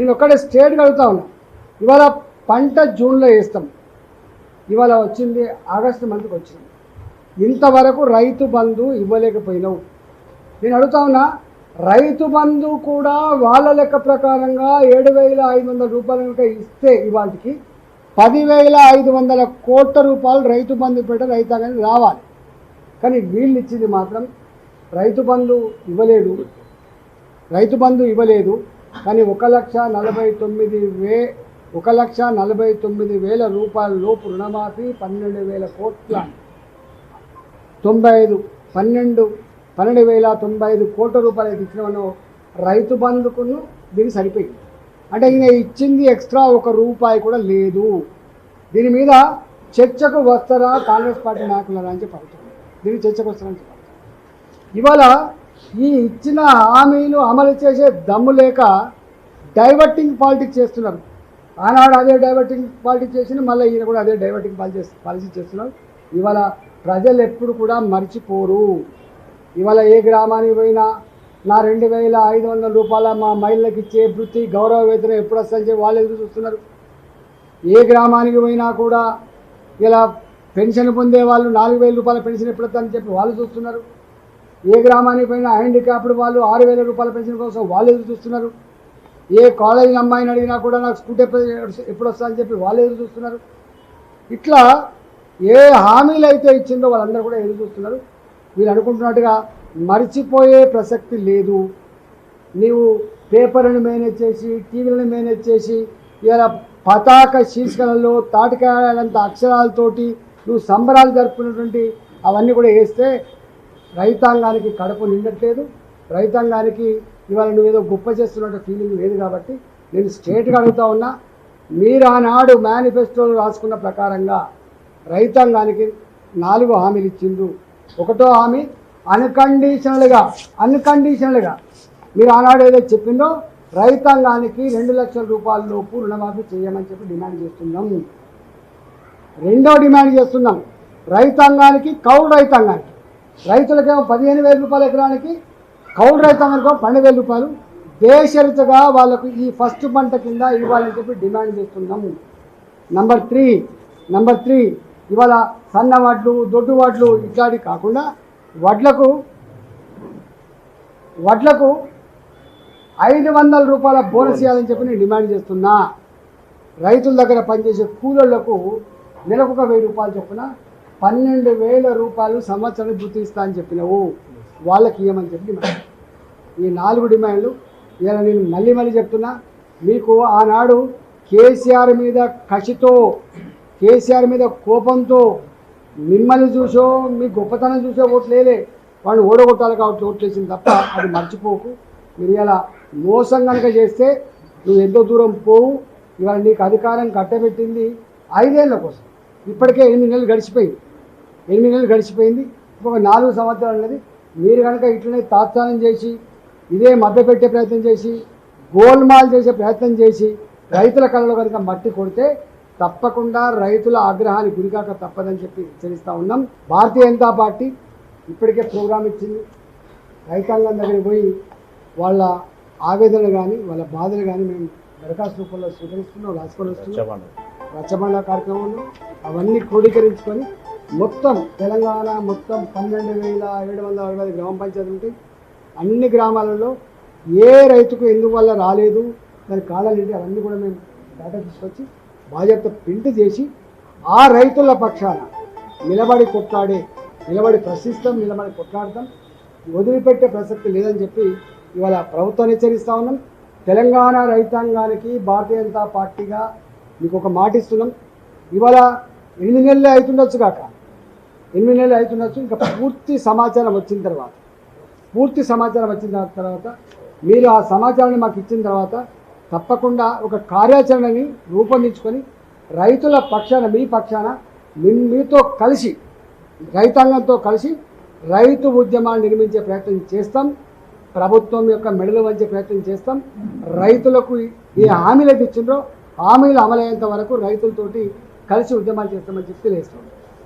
నేను ఒక్కడే స్టేట్గా అడుగుతా ఉన్నా. ఇవాళ పంట జూన్లో వేస్తాం. ఇవాళ వచ్చింది ఆగస్టు మంత్కి వచ్చింది. ఇంతవరకు రైతు బంధు ఇవ్వలేకపోయినావు నేను అడుగుతా ఉన్నా రైతు బంధు కూడా వాళ్ళ లెక్క ప్రకారంగా ఏడు వేల ఐదు వందల రూపాయలు కనుక ఇస్తే ఇవాటికి పదివేల ఐదు వందల కోట్ల రూపాయలు రైతు బంధు పెట్ట రైతాంగానికి రావాలి. కానీ వీళ్ళు ఇచ్చింది మాత్రం రైతు బంధు ఇవ్వలేదు. రైతు బంధు ఇవ్వలేదు. కానీ ఒక లక్ష నలభై తొమ్మిది వే ఒక లక్ష నలభై తొమ్మిది వేల రూపాయల లోపు రుణమాఫీ పన్నెండు వేల కోట్ల తొంభై ఐదు పన్నెండు పన్నెండు వేల తొంభై ఐదు కోట్ల రూపాయలు అయితే రైతు బంధుకును దీనికి సరిపోయింది. అంటే ఈయన ఇచ్చింది ఎక్స్ట్రా ఒక రూపాయి కూడా లేదు. దీని మీద చర్చకు వస్తారా కాంగ్రెస్ పార్టీ నాయకులరా అని చెప్పి అడుగుతున్నాను దీనికి చర్చకు వస్తారని చెప్పి ఇవాళ ఈ ఇచ్చిన హామీలు అమలు చేసే దమ్ము లేక డైవర్టింగ్ పాలిటిక్స్ చేస్తున్నారు. ఆనాడు అదే డైవర్టింగ్ పాలిటిక్స్ చేసిన మళ్ళీ ఈయన కూడా అదే డైవర్టింగ్ పాలిటీ పాలసీ చేస్తున్నారు. ఇవాళ ప్రజలు ఎప్పుడు కూడా మర్చిపోరు. ఇవాళ ఏ గ్రామానికి పోయినా నా రెండు వేల ఐదు వందల రూపాయల మా మహిళలకు ఇచ్చే వృత్తి గౌరవ వేతనం ఎప్పుడు వస్తుందని వాళ్ళు ఎదురు చూస్తున్నారు? ఏ గ్రామానికి పోయినా కూడా ఇలా పెన్షన్ పొందే వాళ్ళు నాలుగు వేల రూపాయల పెన్షన్ ఎప్పుడు వస్తుందని చెప్పి వాళ్ళు చూస్తున్నారు. ఏ గ్రామానికి పోయినా హ్యాండిక్యాప్డ్ వాళ్ళు ఆరు వేల రూపాయల పెన్షన్ కోసం వాళ్ళు ఎదురు చూస్తున్నారు. ఏ కాలేజీ అమ్మాయిని అడిగినా కూడా నాకు స్కూటీ ఎప్పుడు ఎప్పుడు వస్తుందని చెప్పి వాళ్ళు ఎదురు చూస్తున్నారు. ఇట్లా ఏ హామీలు అయితే ఇచ్చిందో వాళ్ళందరూ కూడా ఎదురు చూస్తున్నారు. వీళ్ళు అనుకుంటున్నట్టుగా మర్చిపోయే ప్రసక్తి లేదు. నీవు పేపర్లను మేనేజ్ చేసి టీవీలను మేనేజ్ చేసి ఇలా పతాక శీర్షికలలో తాటికాయలంత అక్షరాలతోటి నువ్వు సంబరాలు జరుపుకున్నటువంటి అవన్నీ కూడా వేస్తే రైతాంగానికి కడుపు నిండట్లేదు. రైతాంగానికి ఇవాళ నువ్వేదో గొప్ప చేస్తున్నట్టు ఫీలింగ్ లేదు కాబట్టి నేను స్ట్రేట్గా అడుగుతా ఉన్నా మీరు ఆనాడు మేనిఫెస్టోలో రాసుకున్న ప్రకారంగా రైతాంగానికి నాలుగు హామీలు ఇచ్చిండు ఒకటో హామీ అన్కండిషనల్గా అన్కండిషనల్గా మీరు ఆనాడు ఏదో చెప్పిందో రైతాంగానికి రెండు లక్షల రూపాయల లోపు రుణమాఫీ చేయమని చెప్పి డిమాండ్ చేస్తున్నాం. రెండో డిమాండ్ చేస్తున్నాం. రైతాంగానికి కౌలు రైతాంగానికి. రైతులకేమో పదిహేను వేల రూపాయల ఎకరానికి కౌలు రైతాంగానికి పన్నెండు వేల రూపాయలు దేశరితగా వాళ్ళకు ఈ ఫస్ట్ పంట కింద ఇవ్వాలని చెప్పి డిమాండ్ చేస్తున్నాము. నంబర్ త్రీ నంబర్ త్రీ ఇవాళ సన్న వడ్లు దొడ్డు వడ్లు ఇట్లాంటివి కాకుండా వడ్లకు వడ్లకు ఐదు వందల రూపాయల బోనస్ ఇవ్వాలని చెప్పి నేను డిమాండ్ చేస్తున్నా. రైతుల దగ్గర పనిచేసే కూలీలకు నెలకు ఒక వెయ్యి రూపాయలు చొప్పున పన్నెండు వేల రూపాయలు సంవత్సరం గుర్తిస్తా అని చెప్పినావు వాళ్ళకి ఇవ్వమని చెప్పి ఈ నాలుగు డిమాండ్లు ఇలా నేను మళ్ళీ మళ్ళీ చెప్తున్నా మీకు ఆనాడు కేసీఆర్ మీద కసితో కేసీఆర్ మీద కోపంతో మిమ్మల్ని చూసో మీ గొప్పతనం చూసో ఓట్లేలే వాళ్ళు ఓడగొట్టాలి కాబట్టి ఓట్లేసింది తప్ప అది మర్చిపోకు. మీరు ఇలా మోసం కనుక చేస్తే నువ్వు ఎంతో దూరం పోవు. ఇవాళ నీకు అధికారం కట్టబెట్టింది ఐదేళ్ళ కోసం. ఇప్పటికే ఎనిమిది నెలలు గడిచిపోయింది. ఎనిమిది నెలలు గడిచిపోయింది. ఇంకొక నాలుగు సంవత్సరాలు ఉన్నది. మీరు కనుక ఇట్లనే తాత్సారం చేసి ఇదే మభ్యపెట్టే ప్రయత్నం చేసి గోల్మాల్ చేసే ప్రయత్నం చేసి రైతుల కళలో కనుక మట్టి కొడితే తప్పకుండా రైతుల ఆగ్రహానికి గురికాక తప్పదని చెప్పి హెచ్చరిస్తూ ఉన్నాం. భారతీయ జనతా పార్టీ ఇప్పటికే ప్రోగ్రాం ఇచ్చింది. రైతాంగం దగ్గరికి పోయి వాళ్ళ ఆవేదన కానీ వాళ్ళ బాధలు కానీ మేము దరఖాస్తు రూపంలో స్వీకరిస్తున్నాం రాసుకొని వస్తున్నాం. రచ్చబండ కార్యక్రమంలో అవన్నీ క్రోడీకరించుకొని మొత్తం తెలంగాణ మొత్తం పన్నెండు వేల ఏడు వందల అరవై ఐదు గ్రామ పంచాయతీలు ఉంటాయి. అన్ని గ్రామాలలో ఏ రైతుకు ఎందువల్ల రాలేదు దాని కాలాలు అవన్నీ కూడా మేము డేటా తీసుకొచ్చి బాధ్యత ప్రింట్ చేసి ఆ రైతుల పక్షాన నిలబడి కొట్లాడే నిలబడి ప్రశ్నిస్తాం నిలబడి కొట్లాడతాం. వదిలిపెట్టే ప్రసక్తి లేదని చెప్పి ఇవాళ ప్రభుత్వాన్ని హెచ్చరిస్తా ఉన్నాం. తెలంగాణ రైతాంగానికి భారతీయ జనతా పార్టీగా మీకు ఒక మాట ఇస్తున్నాం. ఇవాళ ఎనిమిది నెలలే అవుతుండొచ్చు కాక. ఎనిమిది నెలలు అవుతుండొచ్చు ఇంకా పూర్తి సమాచారం వచ్చిన తర్వాత. పూర్తి సమాచారం వచ్చిన తర్వాత మీరు ఆ సమాచారాన్ని మాకు ఇచ్చిన తర్వాత తప్పకుండా ఒక కార్యాచరణని రూపొందించుకొని రైతుల పక్షాన మీ పక్షాన మీతో కలిసి రైతాంగంతో కలిసి రైతు ఉద్యమాన్ని నిర్మించే ప్రయత్నం చేస్తాం. ప్రభుత్వం యొక్క మెడలు వంచే ప్రయత్నం చేస్తాం. రైతులకు ఏ హామీలు అయితే ఇచ్చిండ్రో హామీలు అమలయ్యేంత వరకు రైతులతోటి కలిసి ఉద్యమాలు చేస్తామని చెప్పి తెలియజేస్తాం